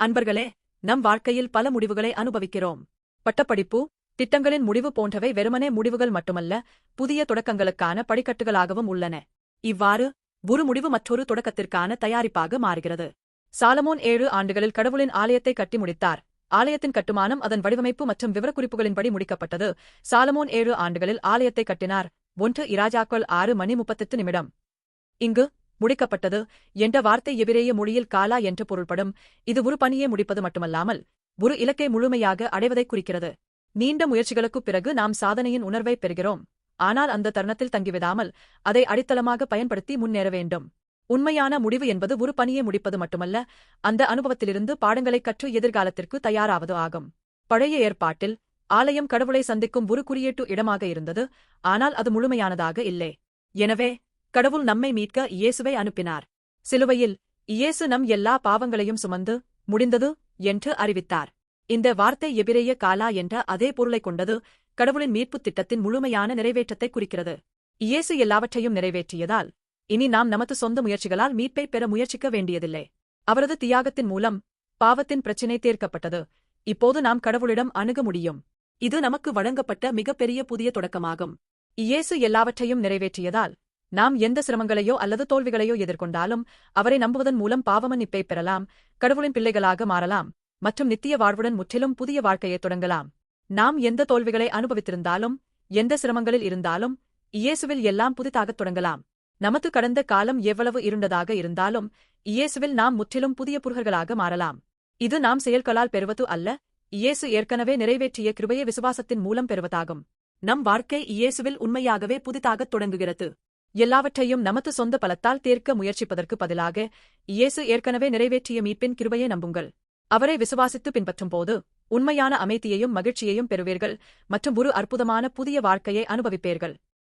அன்பர்களே நம் வாழ்க்கையில் பல முடிவுகளை அனுபவிக்கிறோம். பட்டப்படிப்பு திட்டங்களின் முடிவு போன்றவை வெறுமனே முடிவுகள் மட்டுமல்ல புதிய தொடக்கங்களுக்கான படிக்கட்டுகளாகவும் உள்ளன. இவ்வாறு ஒரு முடிவு மற்றொரு தொடக்கத்திற்கான தயாரிப்பாக மாறுகிறது. சாலமோன் ஏழு ஆண்டுகளில் கடவுளின் ஆலயத்தை கட்டி முடித்தார். ஆலயத்தின் கட்டுமானம் அதன் வடிவமைப்பு மற்றும் விவரக்குறிப்புகளின்படி முடிக்கப்பட்டது. சாலமோன் ஏழு ஆண்டுகளில் ஆலயத்தை கட்டினார். ஒன்று இராஜாக்கள் ஆறு மணி முப்பத்தெட்டு நிமிடம். இங்கு முடிக்கப்பட்டது. என்ற வார்த்தை எபிரேய மொழியில் காலா என்று பொருள்படும். இது ஒரு பணியை முடிப்பது மட்டுமல்லாமல் ஒரு இலக்கை முழுமையாக அடைவதைக் குறிக்கிறது. நீண்ட முயற்சிகளுக்குப் பிறகு நாம் சாதனையின் உணர்வைப் பெறுகிறோம். ஆனால் அந்த தருணத்தில் தங்கிவிடாமல் அதை அடித்தளமாக பயன்படுத்தி முன்னேற வேண்டும். உண்மையான முடிவு என்பது ஒரு பணியை முடிப்பது மட்டுமல்ல அந்த அனுபவத்திலிருந்து பாடங்களைக் கற்று எதிர்காலத்திற்கு தயாராவது ஆகும். பழைய ஏற்பாட்டில் ஆலயம் கடவுளை சந்திக்கும் ஒரு குறியீட்டு இடமாக இருந்தது ஆனால் அது முழுமையானதாக இல்லை. எனவே கடவுள் நம்மை மீட்க இயேசுவை அனுப்பினார். சிலுவையில் இயேசு நம் எல்லா பாவங்களையும் சுமந்து முடிந்தது என்று அறிவித்தார். இந்த வார்த்தை எபிரேய காலா என்ற அதே பொருளைக் கொண்டது கடவுளின் மீட்புத் திட்டத்தின் முழுமையான நிறைவேற்றத்தை குறிக்கிறது. இயேசு எல்லாவற்றையும் நிறைவேற்றியதால் இனி நாம் நமது சொந்த முயற்சிகளால் மீட்பை பெற முயற்சிக்க வேண்டியதில்லை. அவரது தியாகத்தின் மூலம் பாவத்தின் பிரச்சினை தீர்க்கப்பட்டது. இப்போது நாம் கடவுளிடம் அணுக முடியும். இது நமக்கு வழங்கப்பட்ட மிகப்பெரிய புதிய தொடக்கமாகும். இயேசு எல்லாவற்றையும் நிறைவேற்றியதால் நாம் எந்த சிரமங்களையோ அல்லது தோல்விகளையோ எதிர்கொண்டாலும் அவரை நம்புவதன் மூலம் பாவமன்னிப்பை பெறலாம் கடவுளின் பிள்ளைகளாக மாறலாம் மற்றும் நித்திய வாழ்வுடன் முற்றிலும் புதிய வாழ்க்கையை தொடங்கலாம். நாம் எந்த தோல்விகளை அனுபவித்திருந்தாலும் எந்த சிரமங்களில் இருந்தாலும் இயேசுவில் எல்லாம் புதிதாகத் தொடங்கலாம். நமது கடந்த காலம் எவ்வளவு இருண்டதாக இருந்தாலும் இயேசுவில் நாம் முற்றிலும் புதிய புருகர்களாக மாறலாம். இது நாம் செயல்களால் பெறுவது அல்ல இயேசு ஏற்கனவே நிறைவேற்றிய கிருபைய விசுவாசத்தின் மூலம் பெறுவதாகும். நம் வாழ்க்கை இயேசுவில் உண்மையாகவே புதிதாகத் தொடங்குகிறது. எல்லாவற்றையும் நமது சொந்த பலத்தால் தீர்க்க முயற்சிப்பதற்கு பதிலாக இயேசு ஏற்கனவே நிறைவேற்றிய மீட்பின் கிருபையை நம்புங்கள். அவரை விசுவாசித்து பின்பற்றும் போது உண்மையான அமைதியையும் மகிழ்ச்சியையும் பெறுவீர்கள் மற்றும் ஒரு அற்புதமான புதிய வாழ்க்கையை அனுபவிப்பீர்கள்.